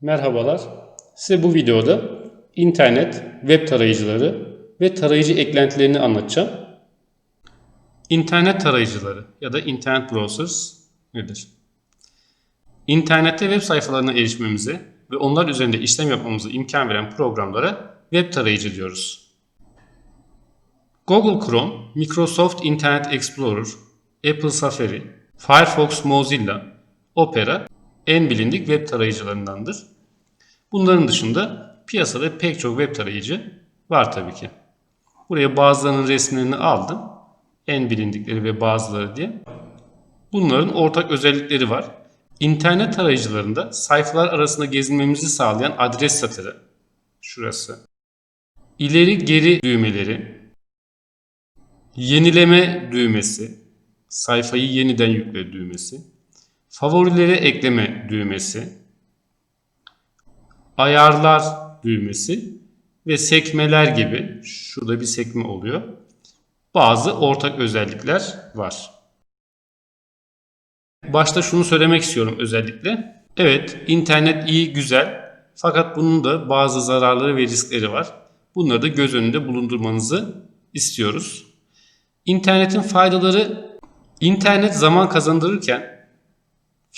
Merhabalar. Size bu videoda internet, web tarayıcıları ve tarayıcı eklentilerini anlatacağım. İnternet tarayıcıları ya da internet browsers nedir? İnternette web sayfalarına erişmemize ve onlar üzerinde işlem yapmamıza imkan veren programlara web tarayıcı diyoruz. Google Chrome, Microsoft Internet Explorer, Apple Safari, Firefox Mozilla, Opera en bilindik web tarayıcılarındandır. Bunların dışında piyasada pek çok web tarayıcı var tabii ki. Buraya bazılarının resimlerini aldım. En bilindikleri ve bazıları diye. Bunların ortak özellikleri var. İnternet tarayıcılarında sayfalar arasında gezinmemizi sağlayan adres satırı, şurası, ileri geri düğmeleri, yenileme düğmesi, sayfayı yeniden yükle düğmesi, favorilere ekleme düğmesi, ayarlar düğmesi ve sekmeler gibi şurada bir sekme oluyor. Bazı ortak özellikler var. Başta şunu söylemek istiyorum özellikle. Evet, internet iyi, güzel. Fakat bunun da bazı zararları ve riskleri var. Bunları da göz önünde bulundurmanızı istiyoruz. İnternetin faydaları internet zaman kazandırırken,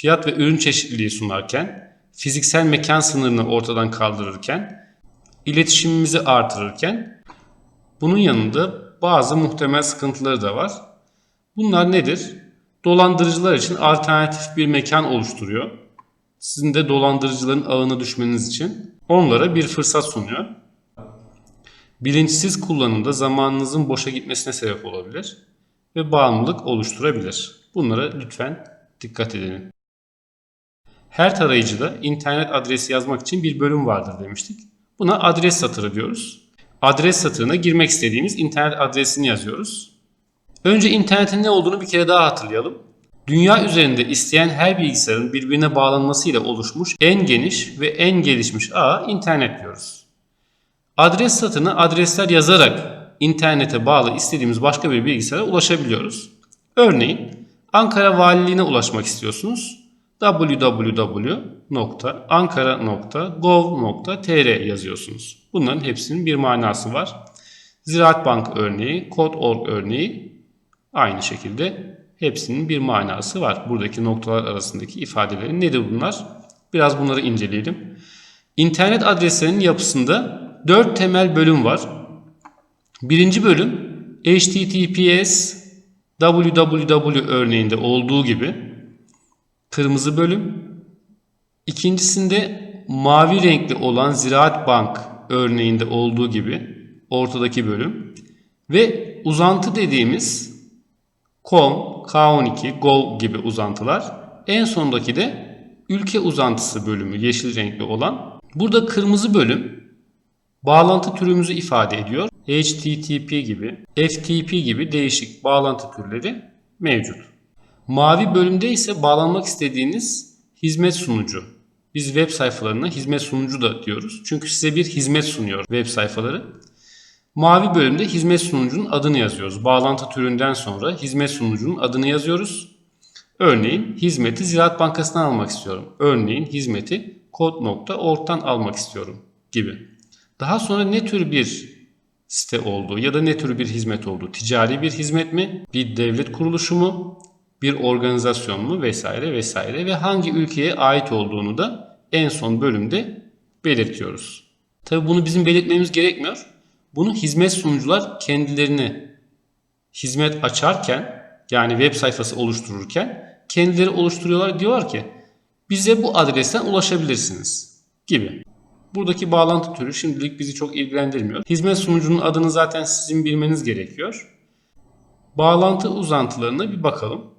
fiyat ve ürün çeşitliliği sunarken, fiziksel mekan sınırını ortadan kaldırırken, iletişimimizi artırırken bunun yanında bazı muhtemel sıkıntıları da var. Bunlar nedir? Dolandırıcılar için alternatif bir mekan oluşturuyor. Sizin de dolandırıcıların ağına düşmeniz için onlara bir fırsat sunuyor. Bilinçsiz kullanımda zamanınızın boşa gitmesine sebep olabilir ve bağımlılık oluşturabilir. Bunlara lütfen dikkat edin. Her tarayıcıda internet adresi yazmak için bir bölüm vardır demiştik. Buna adres satırı diyoruz. Adres satırına girmek istediğimiz internet adresini yazıyoruz. Önce internetin ne olduğunu bir kere daha hatırlayalım. Dünya üzerinde isteyen her bilgisayarın birbirine bağlanmasıyla oluşmuş en geniş ve en gelişmiş ağ internet diyoruz. Adres satırına adresler yazarak internete bağlı istediğimiz başka bir bilgisayara ulaşabiliyoruz. Örneğin Ankara Valiliğine ulaşmak istiyorsunuz www.ankara.gov.tr yazıyorsunuz. Bunların hepsinin bir manası var. Ziraat Bank örneği, Kod.org örneği aynı şekilde hepsinin bir manası var. Buradaki noktalar arasındaki ifadelerin nedir bunlar? Biraz bunları inceleyelim. İnternet adreslerinin yapısında 4 temel bölüm var. Birinci bölüm HTTPS www örneğinde olduğu gibi kırmızı bölüm. İkincisinde mavi renkli olan Ziraat Bank örneğinde olduğu gibi ortadaki bölüm ve uzantı dediğimiz com, K12, gov gibi uzantılar. En sondaki de ülke uzantısı bölümü yeşil renkli olan. Burada kırmızı bölüm bağlantı türümüzü ifade ediyor. HTTP gibi, FTP gibi değişik bağlantı türleri mevcut. Mavi bölümde ise bağlanmak istediğiniz hizmet sunucu. Biz web sayfalarına hizmet sunucu da diyoruz. Çünkü size bir hizmet sunuyor web sayfaları. Mavi bölümde hizmet sunucunun adını yazıyoruz. Bağlantı türünden sonra hizmet sunucunun adını yazıyoruz. Örneğin hizmeti Ziraat Bankası'ndan almak istiyorum. Örneğin hizmeti kod.org'dan almak istiyorum gibi. Daha sonra ne tür bir site olduğu ya da ne tür bir hizmet olduğu, ticari bir hizmet mi, bir devlet kuruluşu mu, bir organizasyon mu vesaire vesaire ve hangi ülkeye ait olduğunu da en son bölümde belirtiyoruz. Tabi bunu bizim belirtmemiz gerekmiyor. Bunu hizmet sunucular kendilerine hizmet açarken yani web sayfası oluştururken kendileri oluşturuyorlar diyorlar ki bize bu adresten ulaşabilirsiniz gibi. Buradaki bağlantı türü şimdilik bizi çok ilgilendirmiyor. Hizmet sunucunun adını zaten sizin bilmeniz gerekiyor. Bağlantı uzantılarına bir bakalım.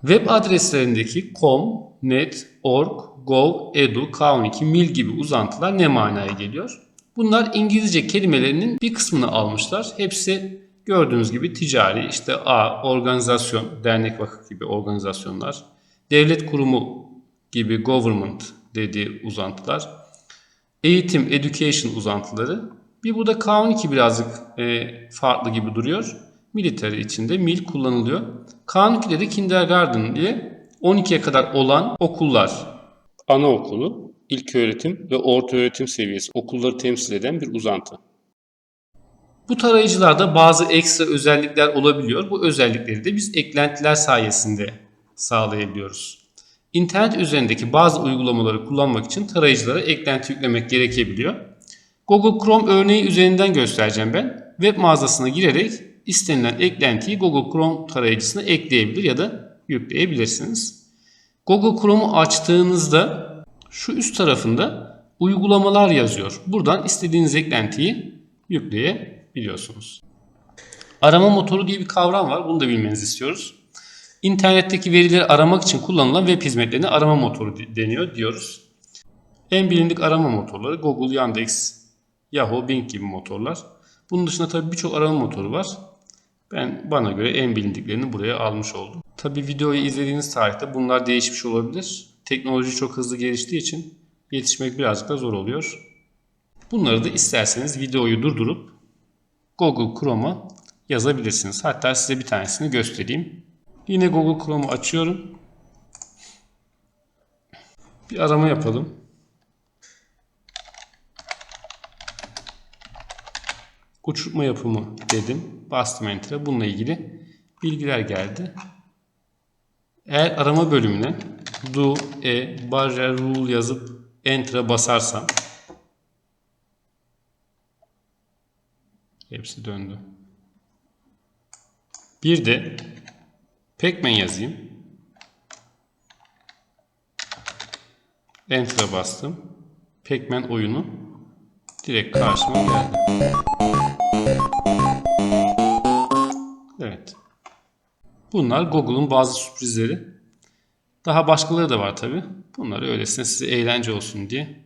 Web adreslerindeki com, net, org, gov, edu, k12, mil gibi uzantılar ne manaya geliyor? Bunlar İngilizce kelimelerinin bir kısmını almışlar. Hepsi gördüğünüz gibi ticari, işte A, organizasyon, dernek vakıf gibi organizasyonlar, devlet kurumu gibi government dediği uzantılar, eğitim, education uzantıları. Bir burada K12 birazcık e, farklı gibi duruyor. Military içinde mil kullanılıyor. K12'de de kindergarten diye 12'ye kadar olan okullar anaokulu, ilköğretim ve ortaöğretim seviyesi okulları temsil eden bir uzantı. Bu tarayıcılarda bazı ekstra özellikler olabiliyor. Bu özellikleri de biz eklentiler sayesinde sağlayabiliyoruz. İnternet üzerindeki bazı uygulamaları kullanmak için tarayıcılara eklenti yüklemek gerekebiliyor. Google Chrome örneği üzerinden göstereceğim ben. Web mağazasına girerek istenilen eklentiyi Google Chrome tarayıcısına ekleyebilir ya da yükleyebilirsiniz. Google Chrome'u açtığınızda şu üst tarafında uygulamalar yazıyor. Buradan istediğiniz eklentiyi yükleyebiliyorsunuz. Arama motoru diye bir kavram var. Bunu da bilmenizi istiyoruz. İnternetteki verileri aramak için kullanılan web hizmetlerine arama motoru deniyor diyoruz. En bilindik arama motorları Google, Yandex, Yahoo, Bing gibi motorlar. Bunun dışında tabii birçok arama motoru var. Ben bana göre en bilindiklerini buraya almış oldum. Tabii videoyu izlediğiniz tarihte bunlar değişmiş olabilir. Teknoloji çok hızlı geliştiği için yetişmek birazcık da zor oluyor. Bunları da isterseniz videoyu durdurup Google Chrome'a yazabilirsiniz. Hatta size bir tanesini göstereyim. Yine Google Chrome'u açıyorum. Bir arama yapalım. Uçurtma yapımı dedim. Bastım Enter'a. Bununla ilgili bilgiler geldi. Eğer arama bölümüne do, e, barrier, rule yazıp Enter'a basarsam hepsi döndü. Bir de Pacman yazayım. Enter'a bastım. Pacman oyunu direkt karşıma geldi. Evet. Bunlar Google'un bazı sürprizleri. Daha başkaları da var tabi. Bunları öylesine size eğlence olsun diye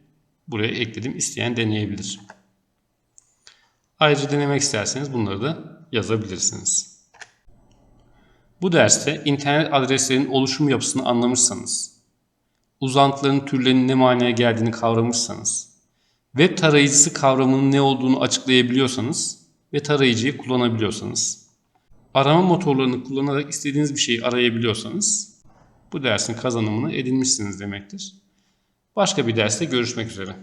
buraya ekledim. İsteyen deneyebilir. Ayrıca denemek isterseniz bunları da yazabilirsiniz. Bu derste internet adreslerinin oluşum yapısını anlamışsanız, uzantıların türlerinin ne manaya geldiğini kavramışsanız, web tarayıcısı kavramının ne olduğunu açıklayabiliyorsanız ve tarayıcıyı kullanabiliyorsanız, arama motorlarını kullanarak istediğiniz bir şeyi arayabiliyorsanız bu dersin kazanımını edinmişsiniz demektir. Başka bir derste görüşmek üzere.